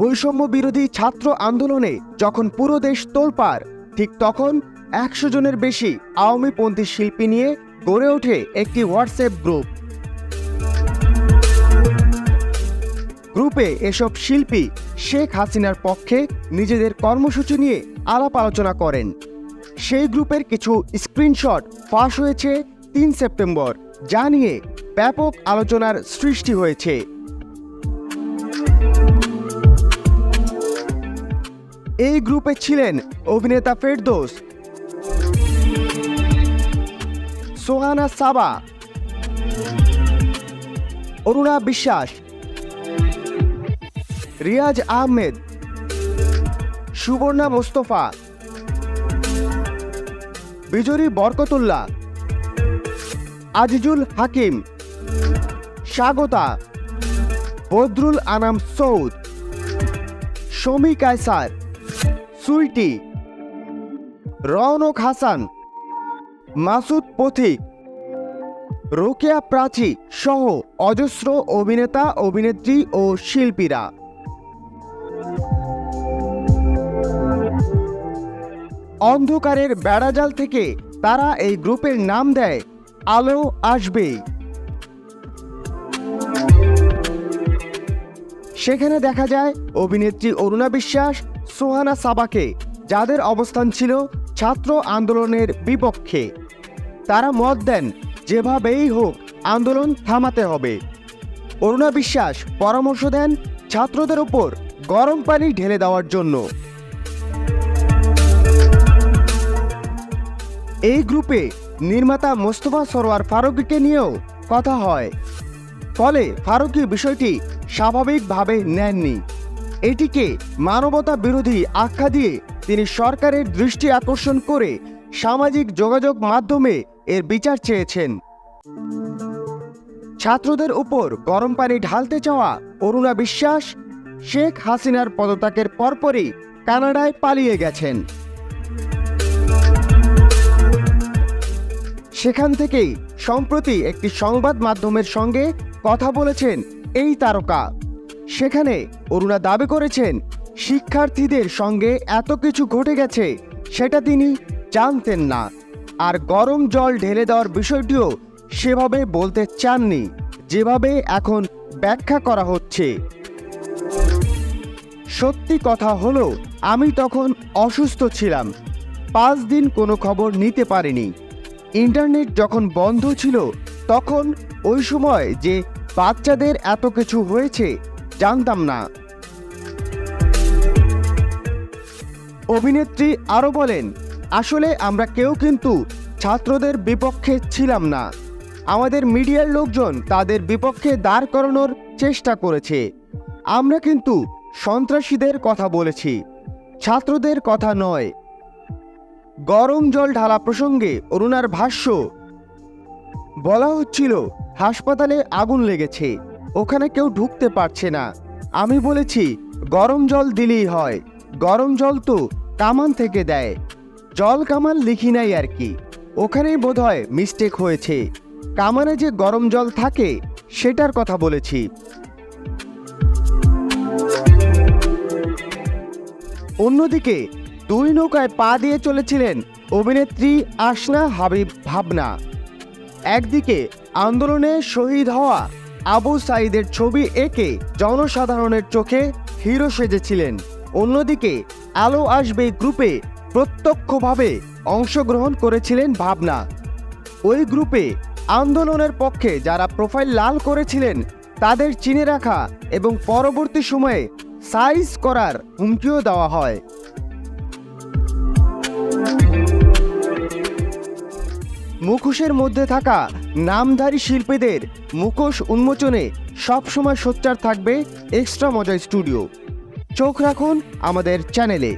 বৈষম্য বিরোধী ছাত্র আন্দোলনে যখন পুরো দেশ তোলপাড়, ঠিক তখন একশো জনের বেশি আওয়ামীপন্থী শিল্পী নিয়ে গড়ে ওঠে একটি হোয়াটসঅ্যাপ গ্রুপ গ্রুপে এসব শিল্পী শেখ হাসিনার পক্ষে নিজেদের কর্মসূচি নিয়ে আলাপ আলোচনা করেন। সেই গ্রুপের কিছু স্ক্রিনশট ফাঁস হয়েছে তিন সেপ্টেম্বর, যা নিয়ে ব্যাপক আলোচনার সৃষ্টি হয়েছে। এই গ্রুপে ছিলেন অভিনেতা ফেরদোস, সোহানা সাবা, অরুণা বিশ্বাস, রিয়াজ আহমেদ, সুবর্ণা মোস্তফা বিজরি বরকতুল্লাহ, আজিজুল হাকিম, স্বাগতা, বদরুল আনাম সৌদ, শমী কায়সার সুইটি রওনক হাসান, মাসুদ পথিক, রোকেয়া প্রাচী সহ অজস্র অভিনেতা, অভিনেত্রী ও শিল্পীরা। অন্ধকারের বেড়াজাল থেকে তারা এই গ্রুপের নাম দেয়, আলো আসবে। সেখানে দেখা যায়, অভিনেত্রী অরুণা বিশ্বাস সোহানা সাবাকে, যাদের অবস্থান ছিল ছাত্র আন্দোলনের বিপক্ষে। তারা মত দেন, যেভাবেই হোক, আন্দোলন থামাতে হবে। অরুণা বিশ্বাস পরামর্শ দেন ছাত্রদের উপর গরম পানি ঢেলে দেওয়ার জন্য। এই গ্রুপে নির্মাতা মোস্তফা সরোয়ার ফারুকিকে নিয়েও কথা হয়। ফলে ফারুকি বিষয়টি স্বাভাবিকভাবে নেননি। এটিকে মানবতা বিরোধী আখ্যা দিয়ে তিনি সরকারের দৃষ্টি আকর্ষণ করে সামাজিক যোগাযোগ মাধ্যমে এর বিচার চেয়েছেন। ছাত্রদের উপর গরম পানি ঢালতে চাওয়া অরুণা বিশ্বাস, শেখ হাসিনার পদত্যাগের পরপরই কানাডায় পালিয়ে গেছেন। সেখান থেকেই সম্প্রতি একটি সংবাদ মাধ্যমের সঙ্গে কথা বলেছেন এই তারকা। সেখানে অরুণা দাবি করেছেন, শিক্ষার্থীদের সঙ্গে এত কিছু ঘটে গেছে, সেটা তিনি জানতেন না। আর গরম জল ঢেলে দেওয়ার বিষয়টিও সেভাবে বলতে চাননি, যেভাবে এখন ব্যাখ্যা করা হচ্ছে। সত্যি কথা হলো, আমি তখন অসুস্থ ছিলাম। পাঁচ দিন কোনো খবর নিতে পারিনি। ইন্টারনেট যখন বন্ধ ছিল, তখন ওই সময় যে বাচ্চাদের এত কিছু হয়েছে জানতাম না। অভিনেত্রী আরও বলেন, আসলে আমরা কেউ কিন্তু ছাত্রদের বিপক্ষে ছিলাম না। আমাদের মিডিয়ার লোকজন তাদের বিপক্ষে দাঁড় করানোর চেষ্টা করেছে। আমরা কিন্তু সন্ত্রাসীদের কথা বলেছি, ছাত্রদের কথা নয়। গরম জল ঢালা প্রসঙ্গে অরুণার ভাষ্য, বলা হচ্ছিল, হাসপাতালে আগুন লেগেছে। ওখানে কেউ ঢুকতে পারছে না। আমি বলেছি, গরম জল দিলেই হয়। গরম জল তো কামান থেকে দেয়। জল কামান লিখি নাই আর কি। ওখানেই বোধহয় মিস্টেক হয়েছে। কামানে যে গরম জল থাকে, সেটার কথা বলেছি। অন্যদিকে, দুই নৌকায় পা দিয়ে চলেছিলেন অভিনেত্রী আসনা হাবিব ভাবনা। একদিকে আন্দোলনে শহীদ হওয়া আবু সাইদের ছবি এঁকে জনসাধারণের চোখে হিরো সেজেছিলেন। অন্যদিকে, আলো আসবে গ্রুপে প্রত্যক্ষভাবে অংশগ্রহণ করেছিলেন ভাবনা। ওই গ্রুপে আন্দোলনের পক্ষে যারা প্রোফাইল লাল করেছিলেন, তাদের চিনে রাখা এবং পরবর্তী সময়ে সাইজ করার হুমকিও দেওয়া হয়। মুখোশের মধ্যে থাকা নামধারী শিল্পীদের মুখোশ উন্মোচনে সবসময় সোচ্চার থাকবে এক্সট্রা মজা স্টুডিও। চোখ রাখুন আমাদের চ্যানেলে।